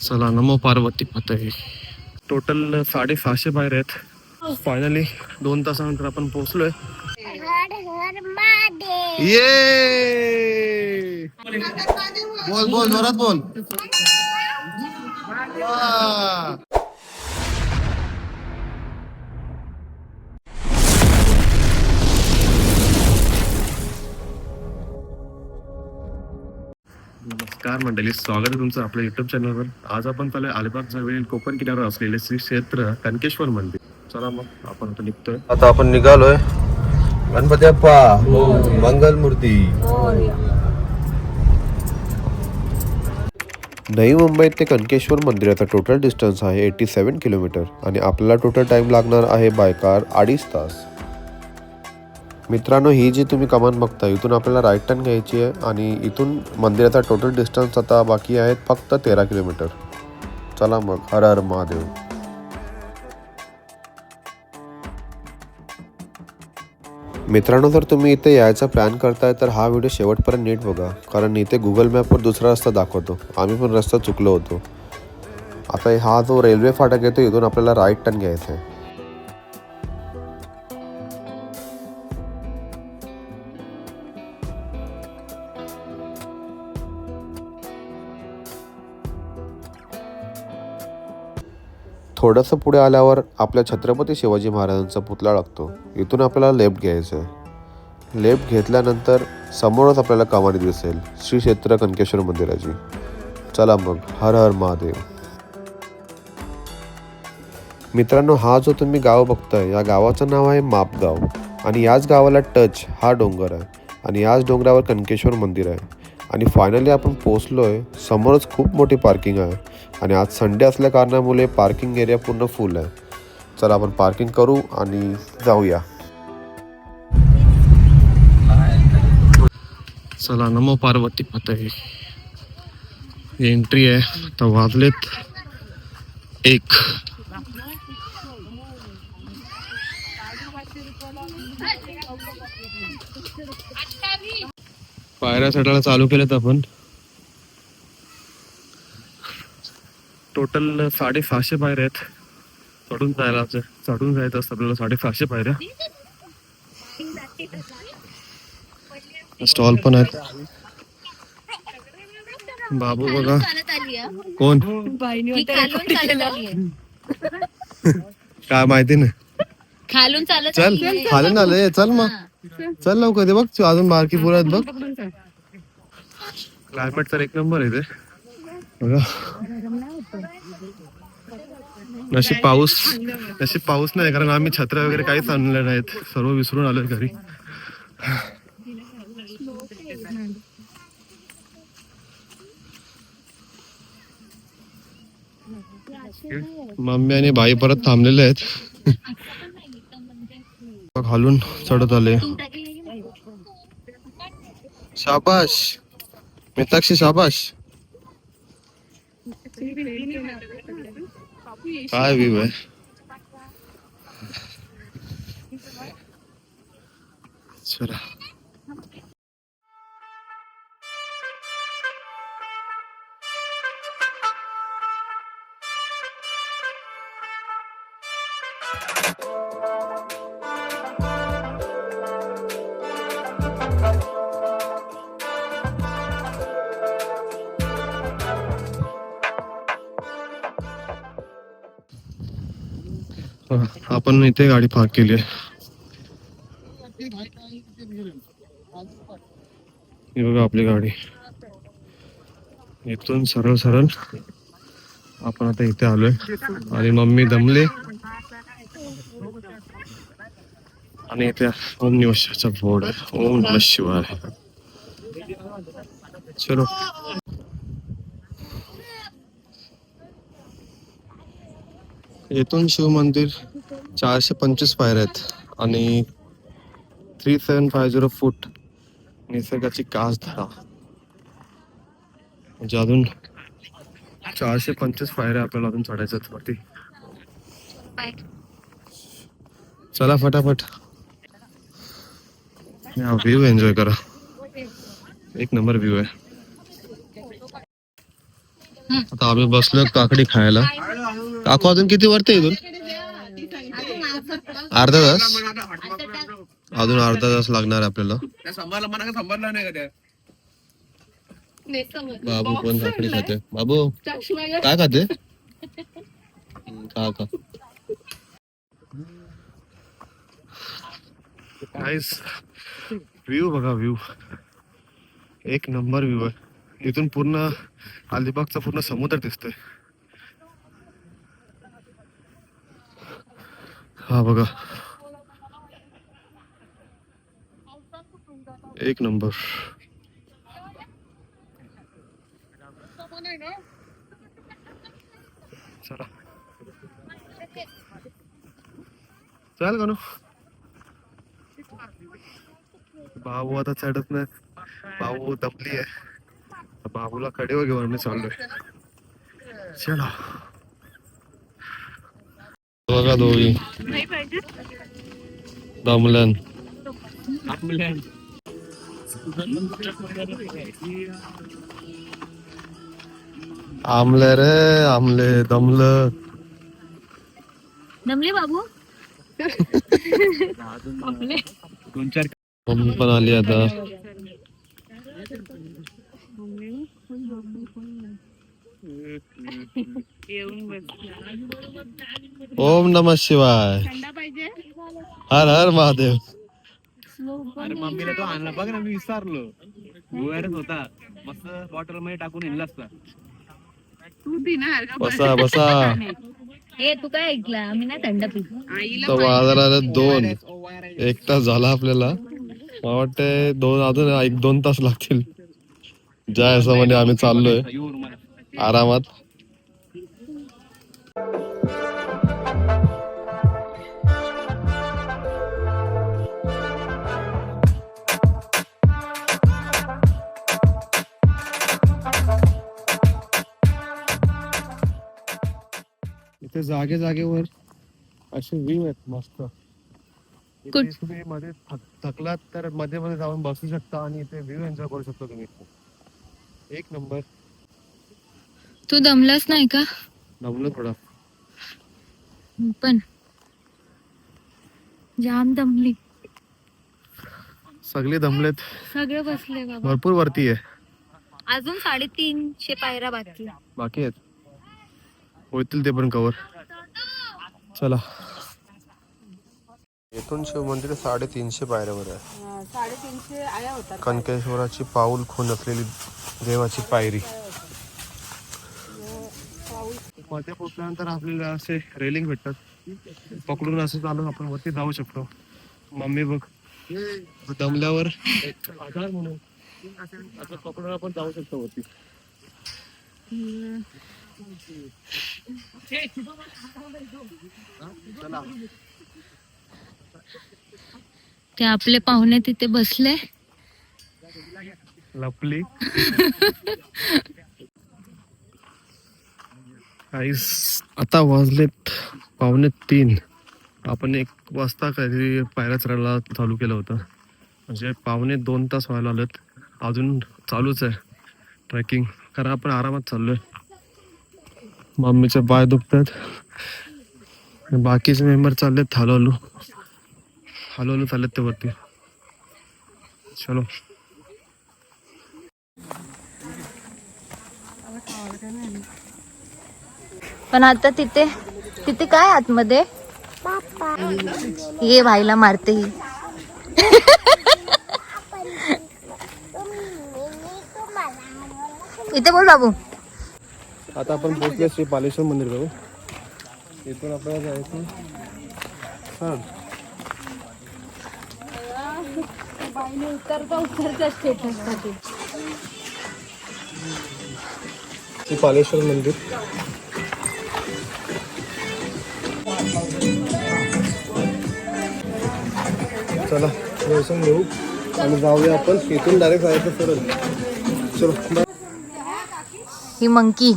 चला नमो पार्वती पतये टोटल साडेसहाशे बाहेर आहेत. फायनली दोन तासानंतर आपण पोहोचलोय. ये बोल बोल जोरात बोल. नमस्कार मंडळी. स्वागत आहे तुमचं आपल्या युट्यूब चॅनलवर आज आपण चालू अलिबाग जवळील कोकण किनाऱ्यावर असलेले श्री क्षेत्र कनकेश्वर मंदिर. चला मग आपण आता निघतोय. आता आपण निघालोय. गणपती अप्पा मंगल मूर्ती. नवी मुंबईत ते कनकेश्वर मंदिराचा टोटल डिस्टन्स आहे एटी सेवन किलोमीटर आणि आपल्याला टोटल टाइम लागणार आहे बाय कार अडीच तास. मित्रांनो ही जी तुम्ही कमान बघता इथून आपल्याला राईट टर्न घ्यायची आहे आणि इथून मंदिराचा टोटल डिस्टन्स आता बाकी आहेत फक्त तेरा किलोमीटर. चला मग हर हर महादेव. मित्रांनो जर तुम्ही इथे यायचा प्लॅन करताय तर हा व्हिडिओ शेवटपर्यंत नीट बघा. कारण इथे गुगल मॅपवर दुसरा रस्ता दाखवतो. आम्ही पण रस्ता चुकलो होतो. आता हा जो रेल्वे फाटक येतो इथून आपल्याला राईट टर्न घ्यायचा आहे. थोडंसं पुढे आल्यावर आपल्या छत्रपती शिवाजी महाराजांचा पुतळा लागतो. इथून आपल्याला लेफ्ट घ्यायचं आहे. लेफ्ट घेतल्यानंतर समोरच आपल्याला कमानी दिसेल. श्री क्षेत्र कनकेश्वर मंदिराची. चला मग. हर हर महादेव. मित्रांनो हा जो तुम्ही गाव बघताय या गावाचं नाव आहे मापगाव. आणि याच गावाला टच हा डोंगर आहे. आणि याच डोंगरावर कनकेश्वर मंदिर आहे. आणि फायनली आपण पोचलो आहे समोरच खूप मोठी पार्किंग आहे. आणि आज संडे असल्या कारणामुळे पार्किंग एरिया पूर्ण फुल आहे. चला आपण पार्किंग करू आणि जाऊया. चला नमो पार्वती पतये एंट्री आहे. आता वाजलेत एक. पायऱ्या चढायला चालू केल्यात आपण. टोटल साडेसहाशे पायऱ्या आहेत. चढून जायला चढून जायचं असतं आपल्याला साडेसहाशे पायऱ्या. स्टॉल पण आहेत. बाबू बघा. कोण? खालून. काय माहिती नाही. खालून चालत चल आली आहे. खाली आले. चल मग. चल लवकर ते बघ. तू अजून बारकी पोरं आहेत बघ. क्लायमेट तर एक नंबर आहे ते. नशीब पाऊस नशीब पाऊस नाही कारण आम्ही छत्र्या वगैरे काहीच आणले नाहीत. सर्व विसरून आलोय घरी. मम्मी आणि बाई परत थांबलेले आहेत. घालून चढत आले. शाबाश. मिताक्षी शाबाश. काय व्ह्यू आहे चला. आपण इथे गाडी पार्क केली आहे. बघा आपली गाडी. इथून सरळ सरळ आपण आता इथे आलोय. आणि मम्मी दमले. आणि इथे ओम निवासाचा बोर्ड आहे. ओम नमः शिवाय. चलो. येथून शिव मंदिर चारशे पंचवीस पायऱ्या आहेत आणि three seven five zero foot निसर्गाची कास धरा. म्हणजे अजून चारशे पंचवीस पायऱ्या आपल्याला अजून चढायचं आहेत वरती. चला फटाफट. व्ह्यू एन्जॉय करा. एक नंबर व्ह्यू आहे. आता आम्ही बसलो काकडी खायला. काकू अजून किती वरती आहे इथून? अर्धा तास? अजून अर्धा तास लागणार आपल्याला. बाबू पण काकडी खाते. बाबू काय खाते? व्ह्यू बघा व्ह्यू एक नंबर व्ह्यू आहे. इथून पूर्ण अलिबागचा पूर्ण समुद्र दिसतोय. हा बघा. एक नंबर. चला. चल का बाबू आता चढत नाही. बाबू दमली आहे. बाबूला कडेवर घेऊन मी चाललोय. चला. बघा दोघी दमलन आमले रे आमले दमलं दमले बाबू मम्मी पण आली आता ओम नम शिवाय. हर हर महादेव. अरे मम्मीला तो आणला. बघ ना मी विसरलो. होता. मस्त बॉटलमध्ये टाकून आणला असता. बसा बसा. हे तू काय ऐकलं? आम्ही नाही थंड पितो दोन. एक तास झाला आपल्याला. मला वाटतंय दोन अजून एक दोन तास लागतील. जाय असं म्हणजे आम्ही चाललोय. आरामात. इथे जागे जागेवर असे व्ह्यू आहेत मस्त. इथे कुठ- तुम्ही मध्ये थक- थकलात तर मध्ये मध्ये जाऊन बसू शकता आणि इथे व्ह्यू एन्जॉय करू शकता तुम्ही. एक नंबर तू दमलाच नाही का? दमलं थोडा. पण. जाम दमली. सगळे दमलेत. सगळे बसले बाबा. भरपूर वरती आहे. अजून साडेतीनशे पायऱ्या बाकी बाकी आहेत. होतील ते पण कवर चला. इथून शिव मंदिर साडेतीनशे पायऱ्यावर आहे. कनकेश्वराची पाऊल खून असलेली देवाची पायरी. मध्ये पोचल्यानंतर आपल्याला असे रेलिंग भेटतात पकडून असं चालून आपण वरती जाऊ शकतो. मम्मी बघ दमल्यावर आधार म्हणून असं पकडून आपण जाऊ शकतो वरती. ते आपले पाहुणे तिथे बसले. लपली. आईस. आता वाजलेत पावणे तीन. आपण एक वाजता काहीतरी पायऱ्या चढायला चालू केलं होतं. म्हणजे पावणे दोन तास व्हायला आलेत अजून चालूच आहे ट्रेकिंग. कारण आपण आरामात चाललोय. मम्मीचे पाय दुखतात. बाकीचे मेंबर चाललेत हलवलो हलवलो चाललेत ते वरती. चलो. पण आता तिथे तिथे काय आतमध्ये? ये भाईला मारते ही. इथे बोल बाबू. आता आपण पोहोचले श्री पालेश्वर मंदिर जाऊ इथून आपल्याला जायचं हा. श्री पालेश्वर मंदिर. चला दर्शन घेऊ. आणि जाऊया आपण. इथून डायरेक्ट जायचं सरळ. चलो ही मंकी.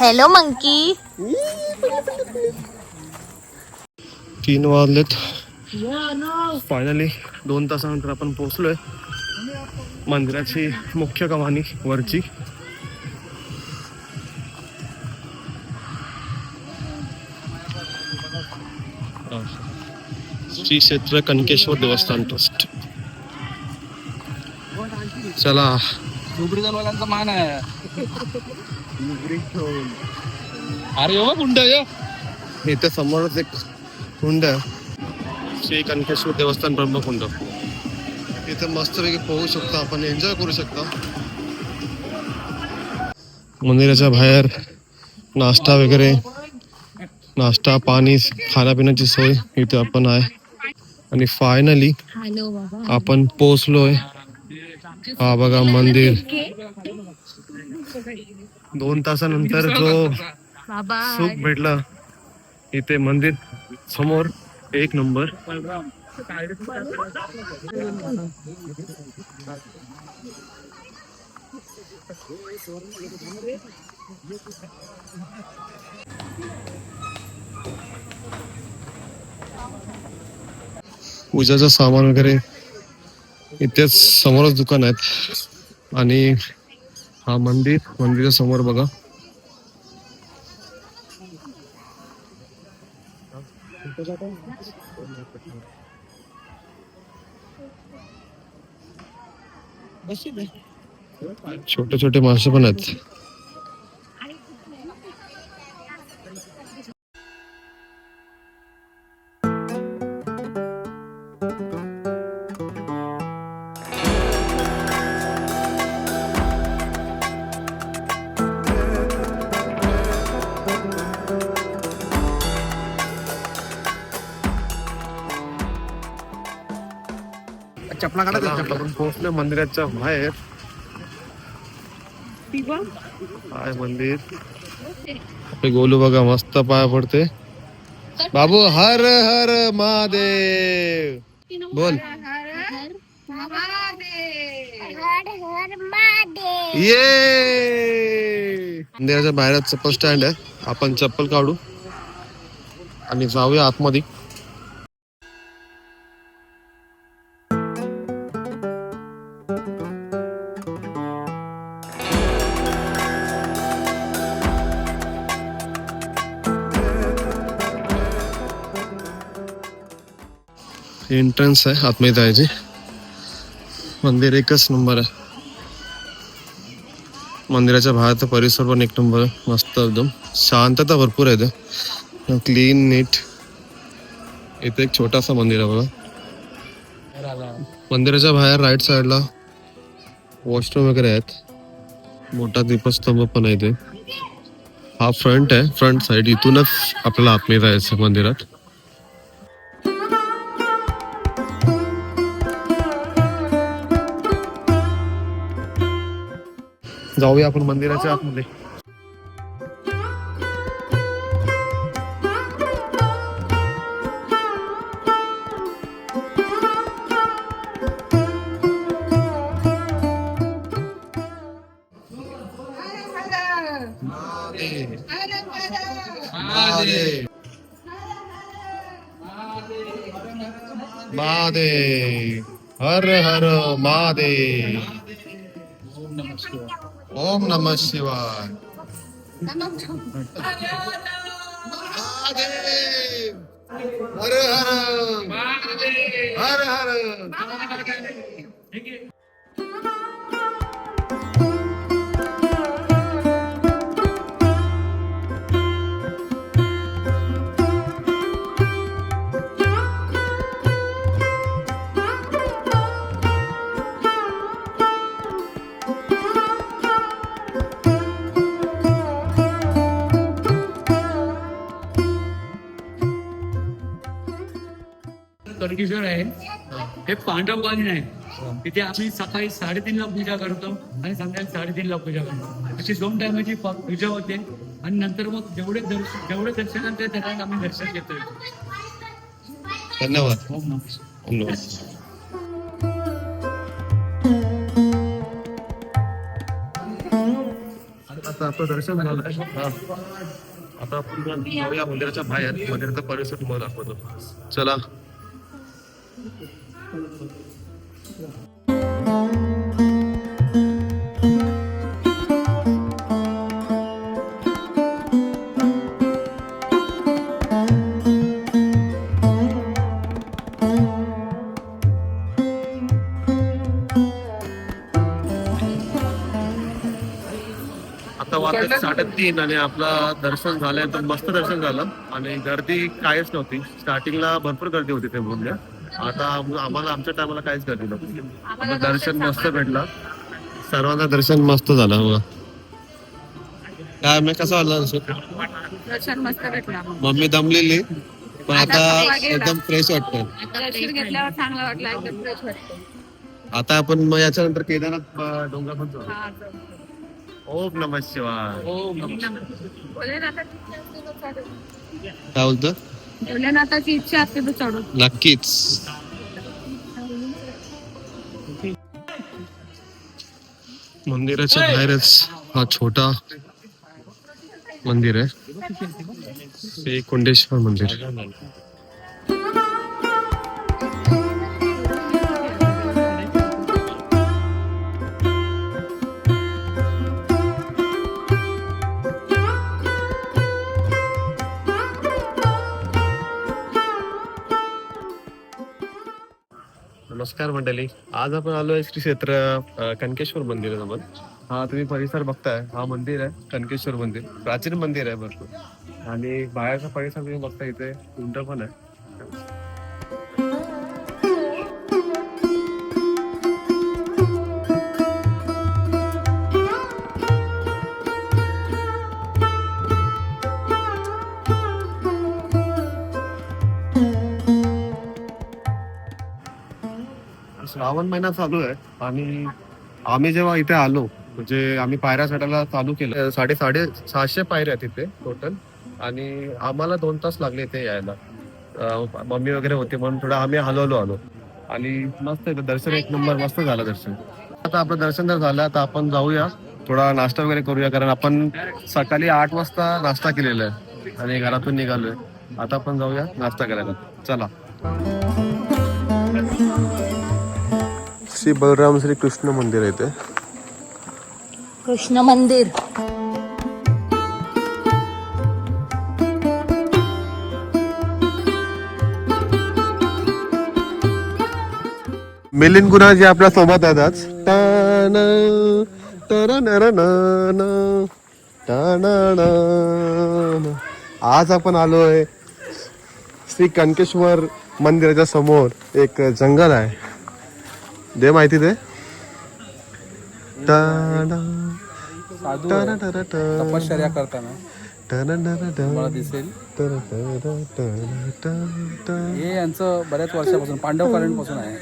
Hello monkey. तीन वाजलेत. फायनली दोन तासानंतर आपण पोहोचलोय मंदिराची मुख्य कमानी वरची. श्री क्षेत्र कनकेश्वर देवस्थान ट्रस्ट. चला. डुबरीजनवाल्यांचा मान आहे. अरे हो कुंड इथे समोरच एक कुंड श्री कनकेश्वर देवस्थान ब्रह्मकुंड. इथे मस्तपैकी पोहू शकतो आपण एन्जॉय करू शकतो. मंदिराच्या बाहेर नाश्ता वगैरे नाश्ता पाणी खाण्यापिण्याची सोय इथे आपण आहे. आणि फायनली आपण पोहोचलोय. हा बघा मंदिर. दोन तासानंतर जो सुख भेटला इथे मंदिर समोर एक नंबर. पूजाचं सामान वगैरे इथेच समोरच दुकान आहेत. आणि हा मंदिर मंदिराच्या समोर बघा. छोटे छोटे मासे पण आहेत. चपला. काढा आपण पोहोचलो मंदिराच्या बाहेर. हाय मंदिर. आपले गोलू बघा मस्त पाया पडते बाबू हर हर महादेव. बोल. ये! मंदिराच्या बाहेर चप्पल स्टँड आहे. आपण चप्पल काढू. आणि जाऊया आतमध्ये. एंट्रन्स आहे आतमध्ये जायची मंदिर एकच नंबर आहे. मंदिराच्या बाहेरचा परिसर पण एक नंबर आहे मस्त एकदम. शांतता भरपूर आहे ते क्लीन नीट इथे एक छोटासा मंदिर आहे बघा. मंदिराच्या बाहेर राईट साईडला वॉशरूम वगैरे आहेत. मोठा दीपस्तंभ पण आहे इथे. हा फ्रंट आहे फ्रंट साईड इथूनच आपल्याला आतमध्ये जायचं आहे मंदिरात. जाऊया आपण मंदिराच्या आतमध्ये महादेव हर हर महादेव ओम नम शिवाय. महादेव. हर हर. हर हर. कणकेश्वर आहे. हे. पांडव गाणी आहे तिथे आम्ही सकाळी साडेतीनला पूजा करतो आणि संध्याकाळी साडेतीनला पूजा करतो. अशी दोन टायमाची पूजा होते. आणि नंतर मग जेवढे दर्शन जेवढे दर्शन होते त्याच्यात आम्ही दर्शन घेतो. धन्यवाद. ओम. धन्यवाद. आता आपलं दर्शन झालं. हा. आता आपण जाऊया मंदिराच्या बाहेर. मंदिराचा परिसर तुम्हाला दाखवतो. चला. आता साडेतीन आणि आपला दर्शन झालं तर मस्त दर्शन झालं. आणि गर्दी कायच नव्हती. स्टार्टिंगला भरपूर गर्दी होती ते बोलल्या आता आम- आम्हाला आमच्या टायमाला काहीच आम्हाला दर्शन मस्त भेटलं. सर्वांना दर्शन मस्त झालं बघा. काय मी कसं आलं दर्शन मस्त भेटला मम्मी दमलेली पण आता एकदम फ्रेश वाटतं दर्शन घेतल्यावर चांगलं वाटलं एकदम फ्रेश वाटतं आता आपण मग याच्यानंतर केदारनाथ डोंगर पण जाऊ. ओम नम शिवाय. काय बोलतं? भोलेनाथाची इच्छा असते तर चढू नक्कीच. मंदिराच्या बाहेरच हा छोटा मंदिर आहे. हे कुंडेश्वर मंदिर. नमस्कार मंडळी. आज आपण आलो आहे श्री क्षेत्र कनकेश्वर कनकेश्वर मंदिराजवळ. हा तुम्ही परिसर बघताय. हा मंदिर आहे कनकेश्वर मंदिर. प्राचीन मंदिर आहे भरपूर. आणि बाहेरचा परिसर तुम्ही बघता इथे उंट पण आहे. श्रावण महिना चालू आहे आणि आम्ही जेव्हा इथे आलो म्हणजे आम्ही पायऱ्या चढायला चालू केलं. साडे साडे सहाशे पायऱ्या आहेत तिथे टोटल आणि आम्हाला दोन तास लागले इथे यायला. मम्मी वगैरे होते म्हणून थोडं आम्ही हलवलो आलो. आणि मस्त दर्शन एक नंबर मस्त झालं दर्शन. आता आपलं दर्शन जर झालं तर आपण जाऊया. थोडा नाश्ता वगैरे करूया कारण आपण सकाळी आठ वाजता नाश्ता केलेला आहे. आणि घरातून निघालोय. आता आपण जाऊया नाश्ता करायला. चला. श्री बलराम श्री कृष्ण मंदिर आहे ते कृष्ण मंदिर. मिलिंद गुन्हाजी आपल्यासोबत आहेत आज. टाण, टरनरनन, टाणणन. आज आपण आलोय श्री कनकेश्वर मंदिराच्या समोर. एक जंगल आहे. दे माहिती दे. तपश्चर्या करताना. तुम्हाला दिसेल. हे यांचं बऱ्याच वर्षापासून आहे.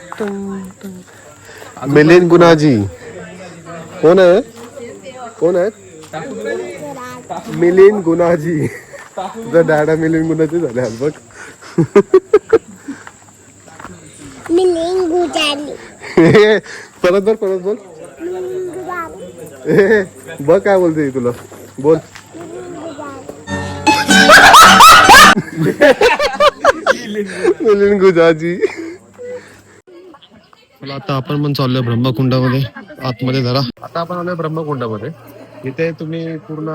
मिलिंद गुणाजी. कोण आहे कोण आहेत? मिलिंद गुणाजी. तुझा डॅडा मिलिंद गुणाजी झाले आज बघ हे, परत बोल परत बोल. हे, बघ काय बोलते तुला. बोल. मिलिंद गुणाजी चला आता आपण पण चाललोय ब्रह्मकुंडामध्ये आतमध्ये जरा. आता आपण आलोय ब्रह्मकुंडामध्ये. इथे तुम्ही पूर्ण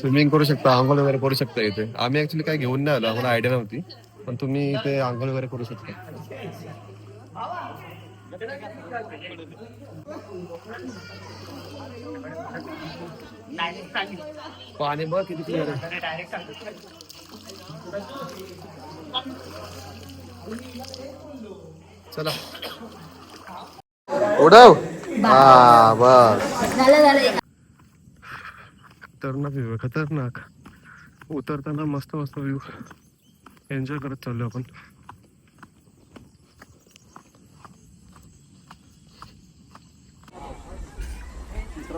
स्विमिंग करू शकता आंघोळ वगैरे करू शकता इथे. आम्ही ऍक्च्युली काही घेऊन नाही आलो आम्हाला आयडिया नव्हती. पण तुम्ही इथे आंघोळ वगैरे करू शकता. पाणी बघ किती क्लिअर आहे. चला. उडव. हा बस. खतरनाक व्ह्यू खतरनाक. उतरताना मस्त मस्त व्ह्यू एन्जॉय करत चाललो आपण.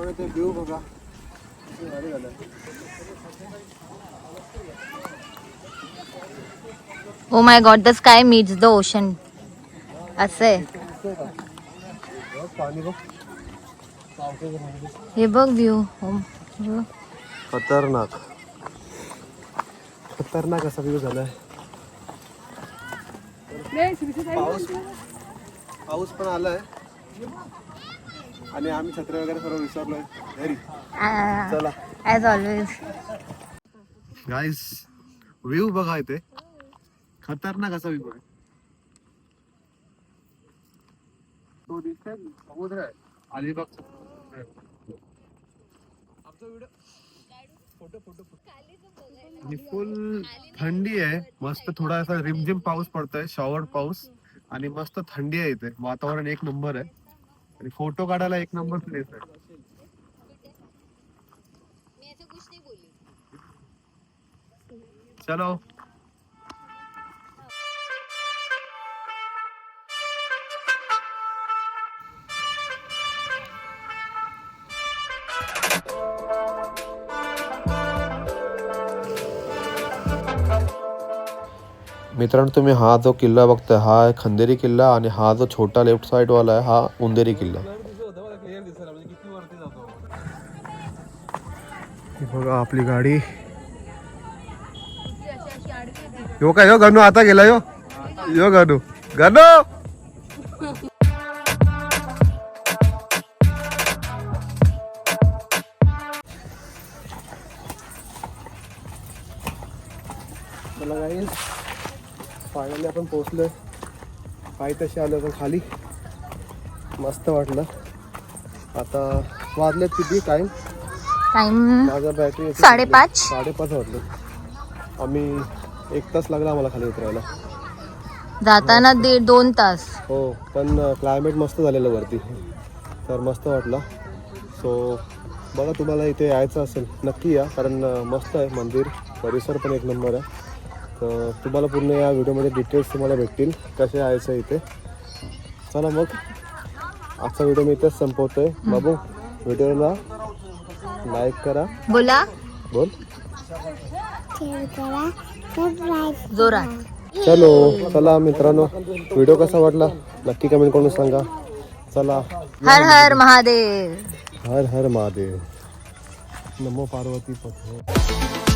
व्ह्यू बघा ओ my god the sky meets the ocean असं आहे पाणी बघ हे बघ। व्ह्यू खतरनाक खतरनाक असा व्ह्यू झालाय पाऊस पाऊस पण आलाय आणि आम्ही छत्री वगैरे सर्व विसरलोय. घरी. चला. ॲज ऑलवेज गाईस व्ह्यू बघा इथे. खतरनाक असा व्ह्यू आहे. तो दिसतोय समुद्र आहे. अलिबाग समुद्र आहे. आणि फुल थंडी आहे. मस्त थोडासा रिमझिम पाऊस पडतोय. शॉवर पाऊस. आणि मस्त थंडी आहे इथे. वातावरण एक नंबर आहे. आणि फोटो काढायला एक नंबर प्लेस आहे. चलो. मित्रांनो तुम्ही हा जो किल्ला बघताय हा आहे खंदेरी किल्ला आणि हा जो छोटा लेफ्ट साइड वाला आहे हा उंदेरी किल्ला. बघा आपली गाडी. यो काय यो गणू आता गेला यो? यो गणू. गणू! फायनली आपण पोहोचलोय. पायी तसे आलो पण खाली. मस्त वाटलं. आता वाजलेत किती? टाइम टाइम माझा बॅटरी साडेपाच. साडेपाच वाजले. आम्ही एक तास लागला आम्हाला खाली उतरायला. जाताना दीड दोन तास. हो पण क्लायमेट मस्त झालेलं वरती. तर मस्त वाटलं. सो बघा तुम्हाला इथे यायचं असेल नक्की या. कारण मस्त आहे मंदिर. परिसर पण एक नंबर आहे. तर तुम्हाला पूर्ण या व्हिडिओमध्ये डिटेल्स तुम्हाला भेटतील कसे यायचं इथे. चला मग आजचा व्हिडिओ मी इथेच संपवतोय. बाबू व्हिडिओला लाईक करा. बोला. बोल. जोरात. चलो चला मित्रांनो व्हिडिओ कसा वाटला? नक्की कमेंट करून सांगा. चला. हर हर महादेव. हर हर महादेव. नमो पार्वती पते